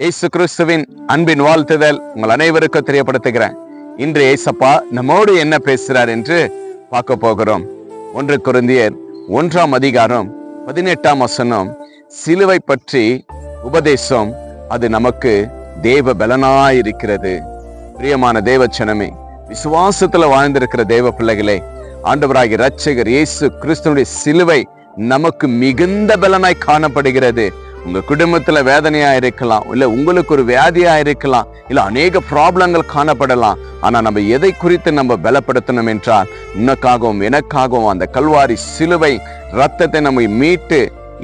இயேசு கிறிஸ்துவின் அன்பின் வாழ்த்துதல் உங்கள் அனைவருக்கும் தெரியப்படுத்துகிறேன். இன்று ஏசப்பா நம்மோடு என்ன பேசுகிறார் என்று பார்க்க போகிறோம். ஒன்று குருந்தியர் ஒன்றாம் அதிகாரம் பதினெட்டாம் வசனம் சிலுவை பற்றி உபதேசம் அது நமக்கு தேவ பலனாயிருக்கிறது. பிரியமான தேவச்சனமே விசுவாசத்துல வாழ்ந்திருக்கிற தேவ பிள்ளைகளே ஆண்டவராகி ரட்சகர் இயேசு கிறிஸ்துவனுடைய சிலுவை நமக்கு மிகுந்த பலனாய் காணப்படுகிறது. உங்க குடும்பத்துல வேதனையா இருக்கலாம் இல்ல உங்களுக்கு ஒரு வியாதியா இருக்கலாம் இல்ல அநேக ப்ராப்ளங்கள் காணப்படலாம். ஆனா நம்ம எதை குறித்து நம்ம பலப்படுத்தணும் என்றால் உனக்காகவும் எனக்காகவும் அந்த கல்வாரி சிலுவை ரத்தத்தை நம்மை மீட்டு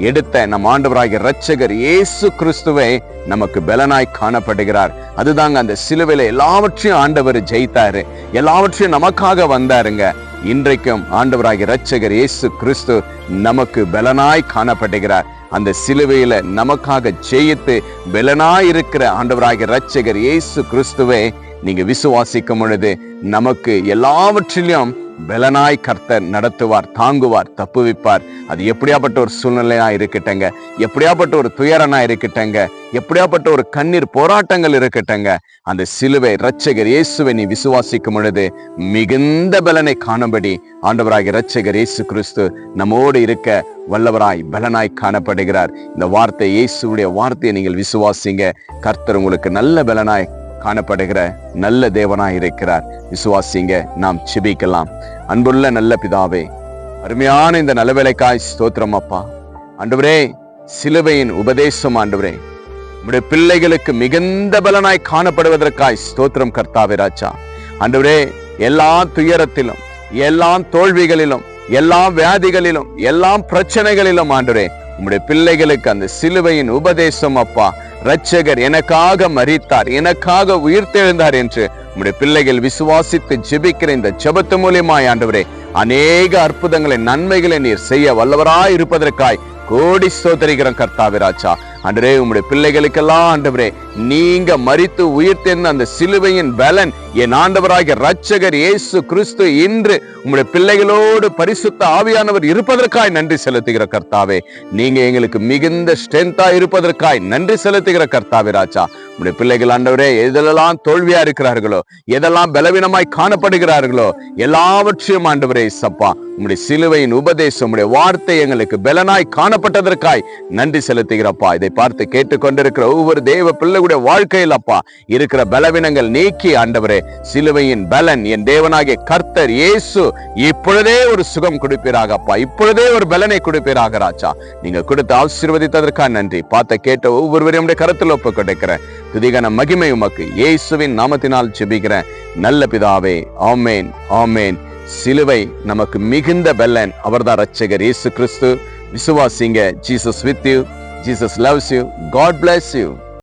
எடுத்த நம் ஆண்டவராகிய ரட்சகர் இயேசு கிறிஸ்துவை நமக்கு பலனாய் காணப்படுகிறார். அதுதாங்க அந்த சிலுவையில எல்லாவற்றையும் ஆண்டவர் ஜெயித்தாரு. எல்லாவற்றையும் நமக்காக வந்தாருங்க. இன்றைக்கும் ஆண்டவராகிய ரட்சகர் இயேசு கிறிஸ்து நமக்கு பலனாய் காணப்படுகிறார் அந்த சிலுவையில நமக்காக ஜெயித்து பலனாய் இருக்கிற ஆண்டவராகிய ரட்சகர் இயேசு கிறிஸ்துவை நீங்க விசுவாசிக்கும் பொழுது நமக்கு எல்லாவற்றிலும் பலனாய் கர்த்தர் நடத்துவார் தாங்குவார் தப்புவிப்பார். அது எப்படியாப்பட்ட ஒரு சூழ்நிலையா இருக்கட்டங்க எப்படியாப்பட்ட ஒரு துயரனா இருக்கட்டங்க எப்படியாப்பட்ட ஒரு கண்ணீர் போராட்டங்கள் இருக்கட்டங்க அந்த சிலுவை ரட்சகர் இயேசுவை நீ விசுவாசிக்கும் பொழுது மிகுந்த பலனை காணும்படி ஆண்டவராகி இரட்சகர் இயேசு கிறிஸ்து நம்மோடு இருக்க வல்லவராய் பலனாய் காணப்படுகிறார். இந்த வார்த்தை இயேசுடைய வார்த்தையை நீங்கள் விசுவாசிங்க. கர்த்தர் உங்களுக்கு நல்ல பலனாய் காணப்படுகிற நல்ல தேவனாய் இருக்கிறார். விசுவாசிங்க நாம் செபிக்கலாம். அன்புள்ள நல்ல பிதாவே அருமையான இந்த நலவேலைக்காய் ஸ்தோத்திரம் அப்பா. ஆண்டவரே சிலுவையின் உபதேசம் ஆண்டவரே உம்முடைய பிள்ளைகளுக்கு மிகுந்த பலனாய் காணப்படுவதற்காய் ஸ்தோத்திரம் கர்த்தாவே ராஜா. ஆண்டவரே எல்லா துயரத்திலும் எல்லா தோல்விகளிலும் எல்லா வியாதிகளிலும் எல்லா பிரச்சனைகளிலும் ஆண்டவரே உம்முடைய பிள்ளைகளுக்கு அந்த சிலுவையின் உபதேசம் அப்பா. ரட்சகர் எனக்காக மறித்தார் எனக்காக உயிர்த்தெழுந்தார் என்று உங்களுடைய பிள்ளைகள் விசுவாசித்து ஜெபிக்கிற இந்த ஜெபத்து மூலியமாய் ஆண்டவரே அநேக அற்புதங்களை நன்மைகளை நீர் செய்ய வல்லவராய் இருப்பதற்காய் கோடி சோதரிகிறோம் கர்த்தாவிராஜா அன்றே உம்முடைய பிள்ளைகளுக்கெல்லாம் ஆண்டவரே நீங்க மறித்து உயிர்த்தெழுந்த அந்த சிலுவையின் பலன் என் ஆண்டவராகிய ரட்சகர் இயேசு கிறிஸ்து இன்று உம்முடைய பிள்ளைகளோடு பரிசுத்த ஆவியானவர் இருப்பதற்காய் நன்றி செலுத்துகிற கர்த்தாவே. நீங்க எங்களுக்கு மிகுந்த ஸ்ட்ரென்த்தா இருப்பதற்காய் நன்றி செலுத்துகிற கர்த்தாவே ராஜா. உம்முடைய பிள்ளைகள் ஆண்டவரே எதெல்லாம் தோல்வியா இருக்கிறார்களோ எதெல்லாம் பலவீனமாய் காணப்படுகிறார்களோ எல்லாவற்றையும் ஆண்டவரே சப்பா உம்முடைய சிலுவையின் உபதேசம் உம்முடைய வார்த்தை எங்களுக்கு பலனாய் காணப்பட்டதற்காய் நன்றி செலுத்துகிறப்பா. இதை பார்த்து கேட்டுக்கொண்டிருக்கிற ஒவ்வொரு தேவ பிள்ளைகளுடைய வாழ்க்கையில் அப்பா இருக்கிற பலவீனங்கள் நீக்கி ஆண்டவரே சிலுவையின் பலன் என் தேவனாகிய கர்த்தர் இயேசு இப்பொழுதே ஒரு சுகம் கொடுப்பீராக அப்பா இப்பொழுதே ஒரு பலனை கொடுப்பீராக ராஜா. நீங்க கொடுத்து ஆசீர்வதித்ததற்காக நன்றி. பார்த்த கேட்ட ஒவ்வொருவரையும் உடைய கருத்தில் ஒப்பு கொடுக்கிறேன். துதிகன மகிமை உமக்கு இயேசுவின் நாமத்தினால் ஜெபிக்கிறேன். நல்ல பிதாவே ஆமேன் ஆமேன். சிலுவை நமக்கு மிகுந்த பலன். அவர்தான் ரட்சகர் இயேசு கிறிஸ்து. விசுவாசிங்க Jesus with you. Jesus loves you God bless you